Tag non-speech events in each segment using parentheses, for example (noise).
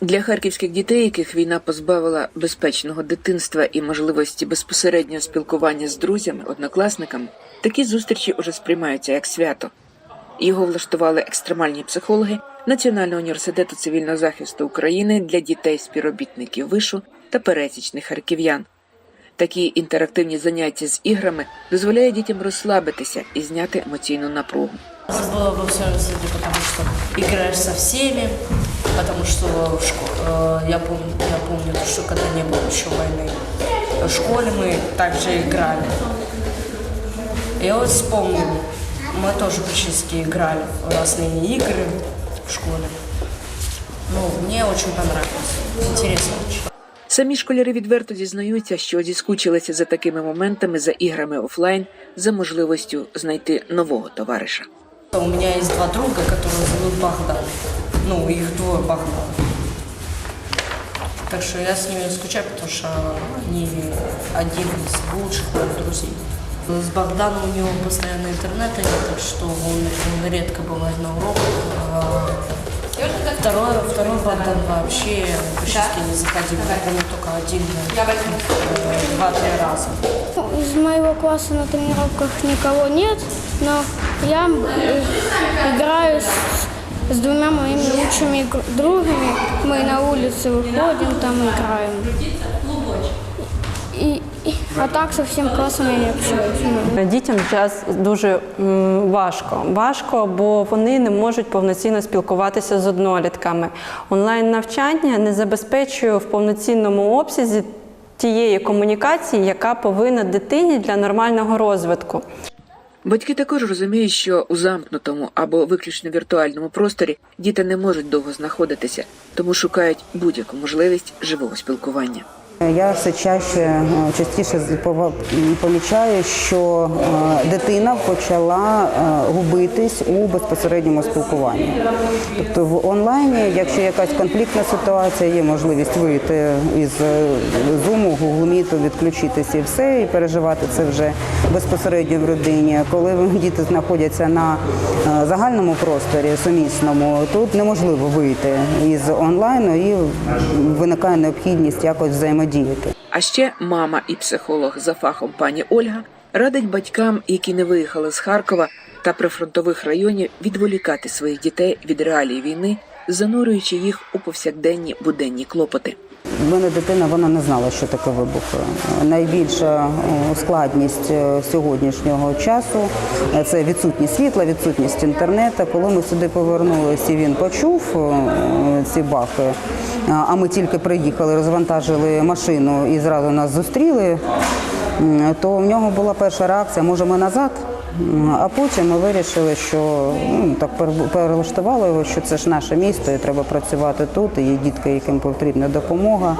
Для харківських дітей, яких війна позбавила безпечного дитинства і можливості безпосереднього спілкування з друзями, однокласниками, такі зустрічі уже сприймаються як свято. Його влаштували екстремальні психологи Національного університету цивільного захисту України для дітей співробітників вишу та пересічних харків'ян. Такі інтерактивні заняття з іграми дозволяють дітям розслабитися і зняти емоційну напругу. Забыла обо всем свете, потому что играешь со всеми, потому что в шко- э, я, помню, я помню, что когда не было еще войны, в школе мы также играли. Я вот вспомнил, мы тоже практически играли в разные игры в школе. Ну, мне очень понравилось. Интересно очень. Самі школяри відверто зізнаються, що зіскучилися за такими моментами, за іграми офлайн, за можливістю знайти нового товариша. У меня есть два друга, которые зовут Богдан. Ну, их двое Богдан. Так что я с ними скучаю, потому что они один из лучших моих друзей. С Богданом у него постоянно интернета нет, так что он, он редко бывает на уроках. Второй, второй Богдан вообще практически не заходил. Я помню только один, э, два-три раза. Из моего класса на тренировках никого нет, но я э, играю с, с двумя моими лучшими игр- другами. Мы на улице выходим, там играем. И, и- а так со всем классом я не общаюсь. ну. Дітям зараз дуже м, важко. Важко, бо вони не можуть повноцінно спілкуватися з однолітками. Онлайн навчання не забезпечує в повноцінному обсязі тієї комунікації, яка повинна дитині для нормального розвитку. Батьки також розуміють, що у замкнутому або виключно віртуальному просторі діти не можуть довго знаходитися, тому шукають будь-яку можливість живого спілкування. Я все чаще е, частіше помічаю, що е, дитина почала е, губитись у безпосередньому спілкуванні. Тобто в онлайні, якщо якась конфліктна ситуація, є можливість вийти із зуму, Meet, відключитися і все, і переживати це вже безпосередньо в родині. Коли діти знаходяться на загальному просторі сумісному, тут неможливо вийти із онлайну і виникає необхідність якось взаємодіяти. А ще мама і психолог за фахом пані Ольга радить батькам, які не виїхали з Харкова та прифронтових районів, відволікати своїх дітей від реалій війни, занурюючи їх у повсякденні буденні клопоти. В мене дитина вона не знала, що таке вибух. Найбільша е, складність е, сьогоднішнього часу це відсутність світла, відсутність інтернету. Коли ми сюди повернулися, і він почув е, ці бахи. А ми тільки приїхали, розвантажили машину і зразу нас зустріли. То в нього була перша реакція, може ми назад. А потім ми вирішили, що ну, так перелаштували його, що це ж наше місто, і треба працювати тут, і є дітки, яким потрібна допомога.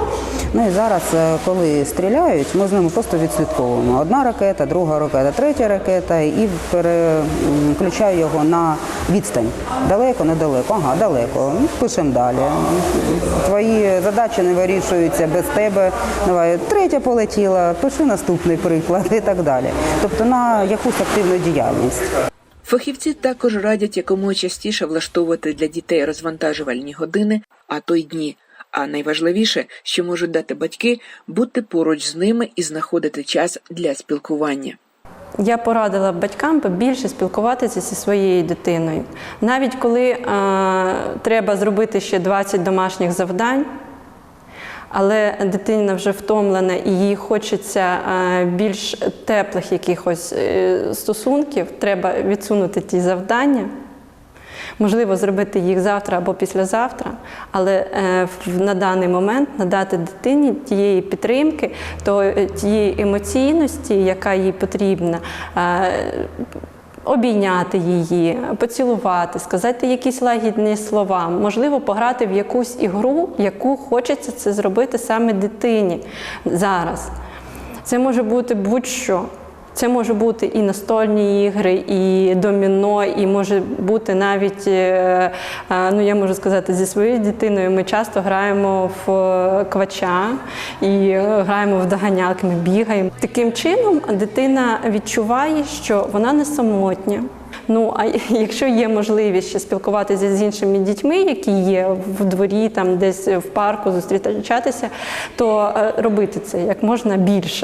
Ну і зараз, е, коли стріляють, ми з ними просто відслідковуємо. Одна ракета, друга ракета, третя ракета, і переключаю його на відстань. Далеко, недалеко, ага, далеко. Ну, Пишемо далі. Твої задачі не вирішуються без тебе. Давай, третя полетіла, пиши наступний приклад і так далі. Тобто на якусь активну діяльність. Фахівці також радять якомога частіше влаштовувати для дітей розвантажувальні години, а то й дні. А найважливіше, що можуть дати батьки, бути поруч з ними і знаходити час для спілкування. Я порадила батькам побільше спілкуватися зі своєю дитиною. Навіть коли е, треба зробити ще 20 домашніх завдань, але дитина вже втомлена і їй хочеться е, більш теплих якихось е, стосунків, треба відсунути ті завдання. Можливо, зробити їх завтра або післязавтра, але е, на даний момент надати дитині тієї підтримки, то тієї емоційності, яка їй потрібна. Обійняти її, поцілувати, сказати якісь лагідні слова, можливо, пограти в якусь ігру, яку хочеться це зробити саме дитині зараз. Це може бути будь-що. Це може бути і настольні ігри, і доміно, і може бути навіть, е, е, ну я можу сказати, зі своєю дитиною ми часто граємо в е, квача і граємо в доганялки, ми бігаємо. Таким чином дитина відчуває, що вона не самотня. Ну а (laughs) якщо є можливість ще спілкуватися з іншими дітьми, які є в дворі, там десь в парку зустрічатися, то робити це як можна більше.